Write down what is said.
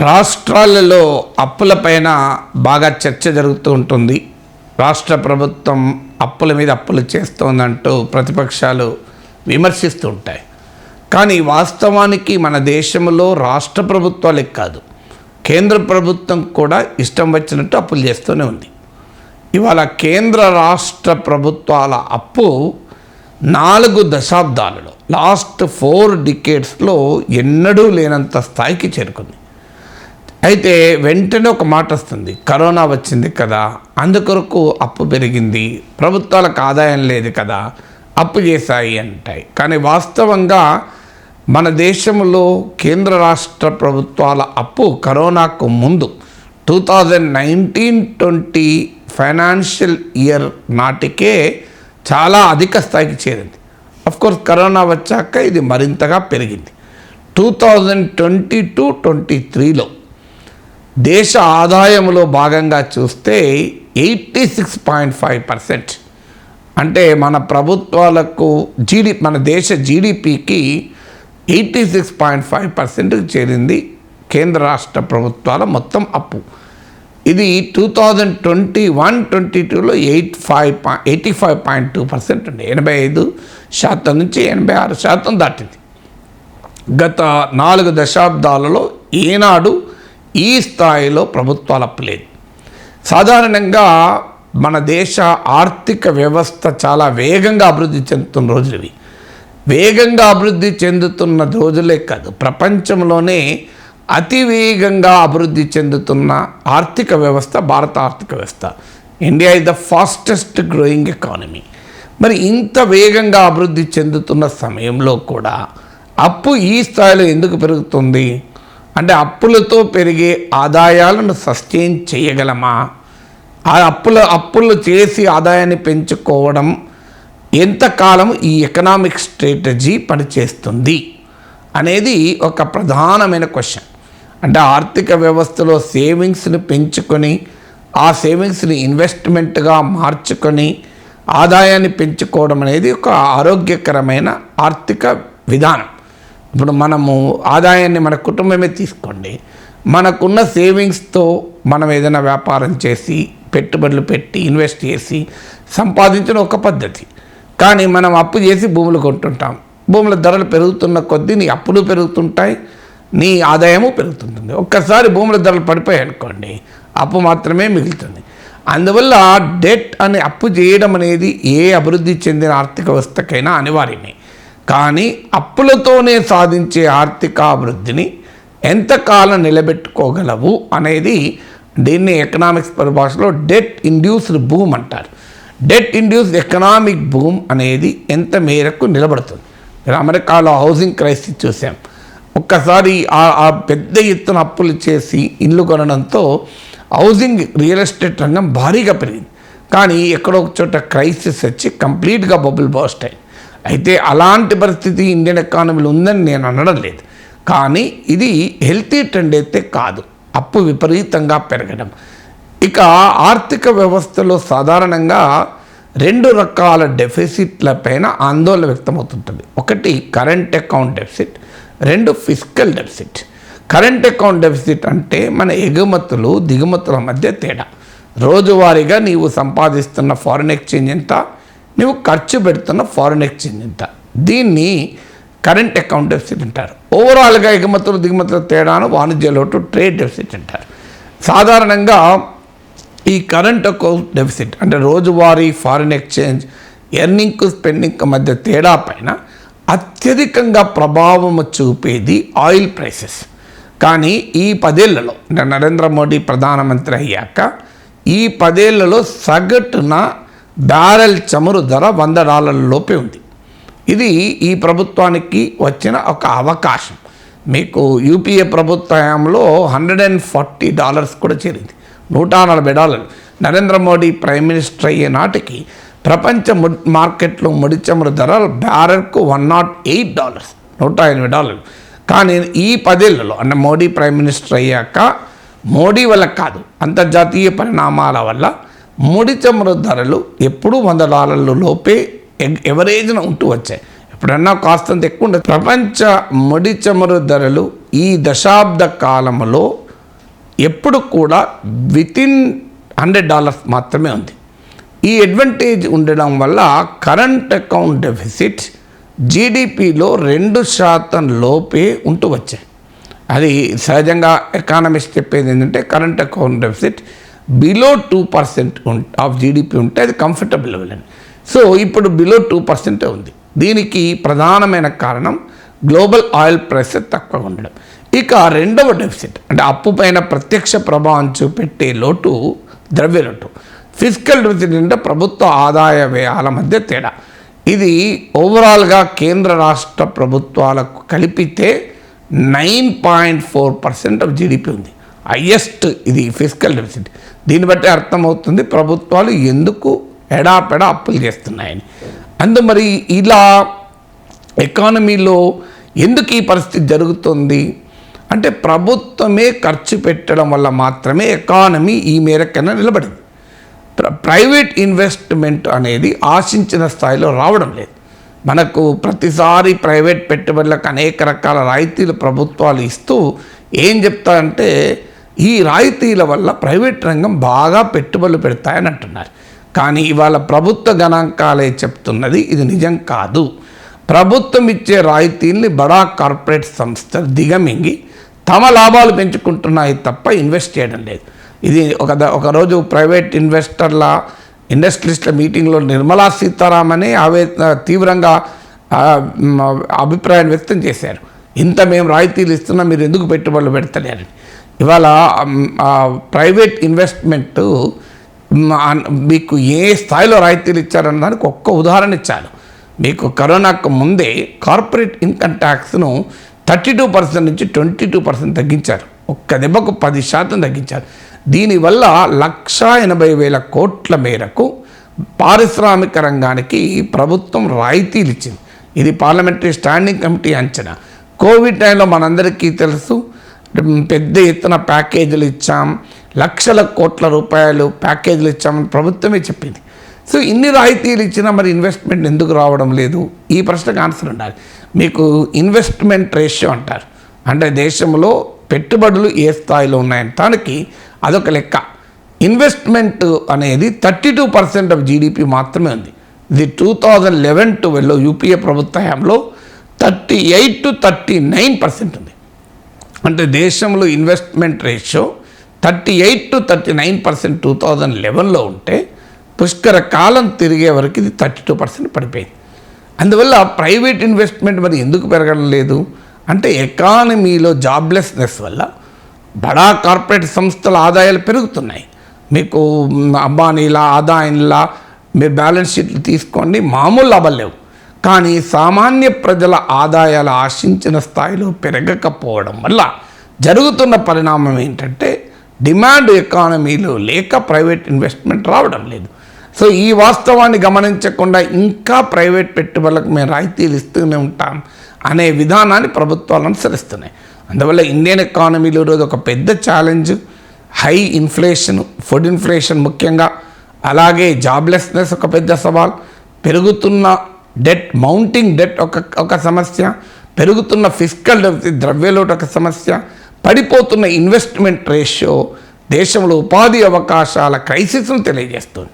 రాష్ట్రాలలో అప్పులపైన బాగా చర్చ జరుగుతూ ఉంటుంది. రాష్ట్ర ప్రభుత్వం అప్పుల మీద అప్పులు చేస్తోందంటూ ప్రతిపక్షాలు విమర్శిస్తూ ఉంటాయి. కానీ వాస్తవానికి మన దేశంలో రాష్ట్ర ప్రభుత్వాలే కాదు కేంద్ర ప్రభుత్వం కూడా ఇష్టం వచ్చినట్టు అప్పులు చేస్తూనే ఉంది. ఇవాళ కేంద్ర రాష్ట్ర ప్రభుత్వాల అప్పు నాలుగు దశాబ్దాలలో లాస్ట్ ఫోర్ డికేట్స్లో ఎన్నడూ లేనంత స్థాయికి చేరుకుంది. అయితే వెంటనే ఒక మాట వస్తుంది. కరోనా వచ్చింది కదా అందుకొరకు అప్పు పెరిగింది ప్రభుత్వాలకు ఆదాయం లేదు కదా అప్పు చేశాయి అంటాయి. కానీ వాస్తవంగా మన దేశంలో కేంద్ర రాష్ట్ర ప్రభుత్వాల అప్పు కరోనాకు ముందు two thousand nineteen twenty financial year నాటికే చాలా అధిక స్థాయికి చేరింది. కోర్స్ కరోనా వచ్చాక ఇది మరింతగా పెరిగింది. Two thousand twenty two twenty త్రీలో దేశ ఆదాయంలో భాగంగా చూస్తే eighty six point five percent. అంటే మన ప్రభుత్వాలకు జీడి మన దేశ జీడిపికి ఎయిటీ సిక్స్ పాయింట్ ఫైవ్ పర్సెంట్కి చేరింది కేంద్ర రాష్ట్ర ప్రభుత్వాల మొత్తం అప్పు. ఇది two thousand twenty one twenty టూలో eight five point eighty five point two percent ఉంది ఎనభై ఐదు శాతం నుంచి ఎనభై ఆరు శాతం దాటింది. గత నాలుగు దశాబ్దాలలో ఏనాడు ఈ స్థాయిలో ప్రభుత్వాల ప్లేన్ సాధారణంగా మన దేశ ఆర్థిక వ్యవస్థ చాలా వేగంగా అభివృద్ధి చెందుతున్న రోజులు ఇవి. వేగంగా అభివృద్ధి చెందుతున్న రోజులే కాదు ప్రపంచంలోనే అతి వేగంగా అభివృద్ధి చెందుతున్న ఆర్థిక వ్యవస్థ భారత ఆర్థిక వ్యవస్థ. India is the fastest growing economy మరి ఇంత వేగంగా అభివృద్ధి చెందుతున్న సమయంలో కూడా అప్పు ఈ స్థాయిలో ఎందుకు పెరుగుతుంది? అంటే అప్పులతో పెరిగే ఆదాయాలను సస్టైన్ చేయగలమా? ఆ అప్పుల అప్పులు చేసి ఆదాయాన్ని పెంచుకోవడం ఎంతకాలం ఈ ఎకనామిక్ స్ట్రాటజీ పనిచేస్తుంది అనేది ఒక ప్రధానమైన క్వశ్చన్ అంటే ఆర్థిక వ్యవస్థలో సేవింగ్స్ని పెంచుకొని ఆ సేవింగ్స్ని ఇన్వెస్ట్మెంట్గా మార్చుకొని ఆదాయాన్ని పెంచుకోవడం అనేది ఒక ఆరోగ్యకరమైన ఆర్థిక విధానం. ఇప్పుడు మనము ఆదాయాన్ని మన కుటుంబమే తీసుకోండి. మనకున్న సేవింగ్స్తో మనం ఏదైనా వ్యాపారం చేసి పెట్టుబడులు పెట్టి ఇన్వెస్ట్ చేసి సంపాదించిన ఒక పద్ధతి. కానీ మనం అప్పు చేసి భూములు కొంటుంటాం. భూముల ధరలు పెరుగుతున్న కొద్దీ నీ అప్పులు పెరుగుతుంటాయి నీ ఆదాయము పెరుగుతుంటుంది. ఒక్కసారి భూముల ధరలు పడిపోయాయి అనుకోండి అప్పు మాత్రమే మిగులుతుంది. అందువల్ల డెట్ అనే అప్పు చేయడం అనేది ఏ అభివృద్ధి చెందిన ఆర్థిక వ్యవస్థకైనా అనివార్యమే. కానీ అప్పులతోనే సాధించే ఆర్థికాభివృద్ధిని ఎంతకాలం నిలబెట్టుకోగలవు అనేది దీన్ని ఎకనామిక్స్ పరిభాషలో డెట్ ఇండ్యూస్డ్ బూమ్ అంటారు. డెట్ ఇండ్యూస్డ్ ఎకనామిక్ బూమ్ అనేది ఎంత మేరకు నిలబడుతుంది? మీరు అమెరికాలో హౌసింగ్ క్రైసిస్ చూసాం ఒక్కసారి ఆ- పెద్ద ఎత్తున అప్పులు చేసి ఇల్లు కొనడంతో హౌసింగ్ రియల్ ఎస్టేట్ రంగం భారీగా పెరిగింది. కానీ ఎక్కడో ఒక చోట క్రైసిస్ వచ్చి కంప్లీట్గా బబుల్ బాస్ట్ అయింది అయితే అలాంటి పరిస్థితి ఇండియన్ ఎకానమీలో ఉందని నేను అనడం లేదు. కానీ ఇది హెల్తీ ట్రెండ్ అయితే కాదు. అప్పు విపరీతంగా పెరగడం. ఇక ఆర్థిక వ్యవస్థలో సాధారణంగా రెండు రకాల డెఫిసిట్ల పైన ఆందోళన వ్యక్తమవుతుంటుంది. ఒకటి కరెంట్ అకౌంట్ డెఫిసిట్ రెండు fiscal deficit current account deficit అంటే మన ఎగుమతులు దిగుమతుల మధ్య తేడా. రోజువారీగా నీవు సంపాదిస్తున్న ఫారిన్ ఎక్స్చేంజ్ ఎంత? నువ్వు ఖర్చు పెడుతున్న ఫారిన్ ఎక్స్చేంజ్ ఎంత దీన్ని కరెంట్ అకౌంట్ డెఫిసిట్ అంటారు. ఓవరాల్గా ఎగుమతులు దిగుమతుల తేడాను వాణిజ్య లోటు ట్రేడ్ డెఫిసిట్ అంటారు. సాధారణంగా ఈ కరెంట్ అకౌంట్ డెఫిసిట్ అంటే రోజువారీ ఫారిన్ ఎక్స్చేంజ్ ఎర్నింగ్కు స్పెండింగ్కు మధ్య తేడా పైన అత్యధికంగా ప్రభావం చూపేది ఆయిల్ ప్రైసెస్ కానీ ఈ పదేళ్ళలో నరేంద్ర మోడీ ప్రధానమంత్రి అయ్యాక ఈ పదేళ్ళలో సగటున బ్యారెల్ చమురు ధర వంద డాలర్ల లోపే ఉంది. ఇది ఈ ప్రభుత్వానికి వచ్చిన ఒక అవకాశం. మీకు యూపీఏ ప్రభుత్వంలో హండ్రెడ్ అండ్ ఫార్టీ డాలర్స్ కూడా చేరింది. నూట నలభై డాలర్లు. నరేంద్ర మోడీ ప్రైమ్ మినిస్టర్ అయ్యే నాటికి ప్రపంచ ముడి మార్కెట్లో ముడి చమురు ధర బ్యారెల్కు వన్ నాట్ ఎయిట్ డాలర్స్. నూట ఎనిమిది డాలర్లు. కానీ ఈ పదేళ్ళలో అంటే మోడీ ప్రైమ్ మినిస్టర్ అయ్యాక మోడీ వల్ల కాదు అంతర్జాతీయ పరిణామాల వల్ల ముడి చమురు ధరలు ఎప్పుడూ వంద డాలర్ల లోపే ఎవరేజ్న ఉంటూ వచ్చాయి. ఎప్పుడన్నా కాస్తంత ఎక్కువ ఉండదు ప్రపంచ ముడి చమురు ధరలు ఈ దశాబ్ద కాలంలో ఎప్పుడు కూడా వితిన్ హండ్రెడ్ డాలర్స్ మాత్రమే ఉంది. ఈ అడ్వాంటేజ్ ఉండడం వల్ల కరెంట్ అకౌంట్ డెఫిసిట్ జీడిపిలో రెండు శాతం లోపే ఉంటూ వచ్చాయి. అది సహజంగా ఎకానమిస్ట్ చెప్పేది ఏంటంటే current account deficit below two percent of GDP ఉంటే అది కంఫర్టబుల్ లెవెల్ అని సో ఇప్పుడు బిలో టూ పర్సెంటే ఉంది. దీనికి ప్రధానమైన కారణం గ్లోబల్ ఆయిల్ ప్రైస్ తక్కువగా ఉండడం. ఇక రెండవ డెఫిసిట్ అంటే అప్పు పైన ప్రత్యక్ష ప్రభావం చూపెట్టే లోటు ద్రవ్య లోటు. ఫిజికల్ డెఫిసిట్ అంటే ప్రభుత్వ ఆదాయ వ్యయాల మధ్య తేడా. ఇది ఓవరాల్గా కేంద్ర రాష్ట్ర ప్రభుత్వాలకు కలిపితే nine point four percent of GDP ఉంది. హయ్యెస్ట్ ఇది ఫిజికల్ డెఫిసిట్ దీన్ని బట్టి అర్థమవుతుంది ప్రభుత్వాలు ఎందుకు ఎడాపెడా అప్పులు చేస్తున్నాయని. అందు మరి ఇలా ఎకానమీలో ఎందుకు ఈ పరిస్థితి జరుగుతుంది? అంటే ప్రభుత్వమే ఖర్చు పెట్టడం వల్ల మాత్రమే ఎకానమీ ఈ మేరకైనా నిలబడింది. ప్రైవేట్ ఇన్వెస్ట్మెంట్ అనేది ఆశించిన స్థాయిలో రావడం లేదు. మనకు ప్రతిసారి ప్రైవేట్ పెట్టుబడులకు అనేక రకాల రాయితీలు ప్రభుత్వాలు ఇస్తూ ఏం చెప్తారంటే ఈ రాయితీల వల్ల ప్రైవేట్ రంగం బాగా పెట్టుబడులు పెడతాయని అంటున్నారు. కానీ ఇవాళ ప్రభుత్వ గణాంకాలే చెప్తున్నది ఇది నిజం కాదు. ప్రభుత్వం ఇచ్చే రాయితీల్ని బడా కార్పొరేట్ సంస్థలు దిగమింగి తమ లాభాలు పెంచుకుంటున్నాయి తప్ప ఇన్వెస్ట్ చేయడం లేదు. ఇది ఒక ఒకరోజు ప్రైవేట్ ఇన్వెస్టర్ల ఇండస్ట్రియలిస్ట్ల మీటింగ్లో నిర్మలా సీతారామనే ఆవే తీవ్రంగా అభిప్రాయం వ్యక్తం చేశారు. ఇంత మేము రాయితీలు ఇస్తున్నా మీరు ఎందుకు పెట్టుబడులు పెడతలేరని. ఇవాళ ప్రైవేట్ ఇన్వెస్ట్మెంట్ మీకు ఏ స్థాయిలో రాయితీలు ఇచ్చారన్న దానికి ఒక్క ఉదాహరణ ఇచ్చాను మీకు కరోనాకు ముందే కార్పొరేట్ ఇన్కమ్ ట్యాక్స్ను థర్టీ టూ పర్సెంట్ నుంచి ట్వంటీ టూ పర్సెంట్ తగ్గించారు. ఒక్క దెబ్బకు పది శాతం తగ్గించారు. దీనివల్ల లక్ష ఎనభై వేల కోట్ల మేరకు పారిశ్రామిక రంగానికి ప్రభుత్వం రాయితీలు ఇచ్చింది ఇది పార్లమెంటరీ స్టాండింగ్ కమిటీ అంచనా. కోవిడ్ టైంలో మనందరికీ తెలుసు పెద్ద ఎత్తున ప్యాకేజీలు ఇచ్చాం. లక్షల కోట్ల రూపాయలు ప్యాకేజీలు ఇచ్చామని ప్రభుత్వమే చెప్పింది. సో ఇన్ని రాయితీలు ఇచ్చినా మరి ఇన్వెస్ట్మెంట్ ఎందుకు రావడం లేదు? ఈ ప్రశ్నకు ఆన్సర్ ఉండాలి. మీకు ఇన్వెస్ట్మెంట్ రేషియో అంటారు. అంటే దేశంలో పెట్టుబడులు ఏ స్థాయిలో ఉన్నాయని. దానికి అదొక లెక్క. ఇన్వెస్ట్మెంట్ అనేది thirty two percent of GDP మాత్రమే ఉంది. ఇది టూ థౌజండ్ లెవెన్ ట్వెల్వ్లో యూపీఏ ప్రభుత్వ హయాంలో thirty eight to thirty nine percent ఉంది. అంటే దేశంలో investment ratio thirty eight to thirty nine percent two thousand లెవెన్లో ఉంటే పుష్కర కాలం తిరిగే వరకు ఇది థర్టీ టూ పర్సెంట్ పడిపోయింది. అందువల్ల ప్రైవేట్ ఇన్వెస్ట్మెంట్ మరి ఎందుకు పెరగడం లేదు? అంటే ఎకానమీలో జాబ్లెస్నెస్ వల్ల బడా కార్పొరేట్ సంస్థల ఆదాయాలు పెరుగుతున్నాయి. మీకు మ్, అంబానీలా ఆదాయంలా మీరు బ్యాలెన్స్ షీట్లు తీసుకోండి మామూలు లాభాలు లేవు. కానీ సామాన్య ప్రజల ఆదాయాలు ఆశించిన స్థాయిలో పెరగకపోవడం వల్ల జరుగుతున్న పరిణామం ఏంటంటే డిమాండ్ ఎకానమీలో లేక ప్రైవేట్ ఇన్వెస్ట్మెంట్ రావడం లేదు. సో ఈ వాస్తవాన్ని గమనించకుండా ఇంకా ప్రైవేట్ పెట్టుబడులకు మేము రాయితీలు ఇస్తూనే ఉంటాం అనే విధానాన్ని ప్రభుత్వాలు అనుసరిస్తున్నాయి. అందువల్ల ఇండియన్ ఎకానమీలో ఈరోజు ఒక పెద్ద challenge high inflation food inflation ముఖ్యంగా అలాగే జాబ్లెస్నెస్ ఒక పెద్ద సవాల్ పెరుగుతున్న డెట్ మౌంటింగ్ డెట్ ఒక ఒక సమస్య పెరుగుతున్న ఫిజికల్ ద్రవ్యలోటు ఒక సమస్య పడిపోతున్న ఇన్వెస్ట్మెంట్ రేషియో దేశంలో ఉపాధి అవకాశాల క్రైసిస్ను తెలియజేస్తుంది.